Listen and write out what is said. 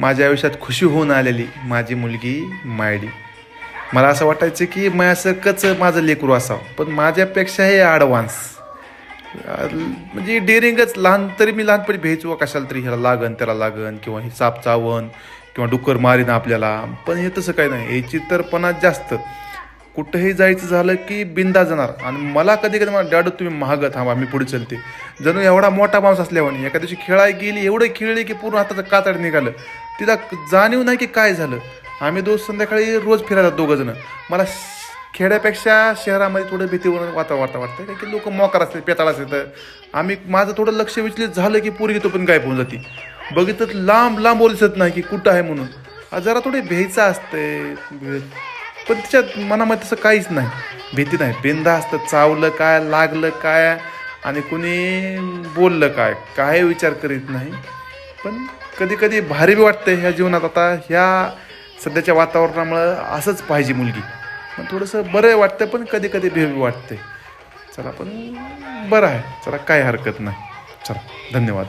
माझ्या आयुष्यात खुशी होऊन आलेली माझी मुलगी मायडी. मला असं वाटायचं की माझ्यासारखंच माझं लेकरू असावं पण माझ्यापेक्षा हे ॲडव्हान्स म्हणजे डेअरिंगच लहान तरी मी लहानपणी भेचू कशाला तरी ह्याला लागन त्याला लागन किंवा हे साप चावन किंवा डुक्कर मारीन आपल्याला. पण हे तसं काही नाही याची तर पणा जास्त. कुठंही जायचं झालं की बिंदा जाणार. आणि मला कधी कधी मला डॅडू तुम्ही महाग थांबा मी पुढे चलते. जणू एवढा मोठा माणूस असल्यावर एका दिवशी खेळायला गेली एवढं खेळली की पूर्ण हाताचं कातड निघालं. तिला जाणीव नाही की काय झालं. आम्ही दोस्त संध्याकाळी रोज फिरायला दोघं जण. मला श- खेड्यापेक्षा शहरामध्ये थोडं भीतीवर वातावरण वाटतं वाटतं कारण की लोक मोकार असते पेताळ असते तर आम्ही माझं थोडं लक्ष विचलित झालं की पोरगी तो पण गायब होऊन जाते. बघितलं लांब लांब दिसत नाही की कुठं आहे म्हणून. जरा थोडे भ्यायचं असते पण तिच्यात मनामध्ये तसं काहीच नाही. भीती नाही. बिंदा असतं चावलं काय लागलं काय आणि कुणी बोललं काय काय विचार करीत नाही. पण कधी कधी भारी बी वाटतं ह्या जीवनात. आता ह्या सध्याच्या वातावरणामुळं असंच पाहिजे मुलगी. पण थोडंसं बरं वाटतं पण कधी कधी भेवी वाटते चला पण बरं आहे. चला काय हरकत नाही. चला धन्यवाद.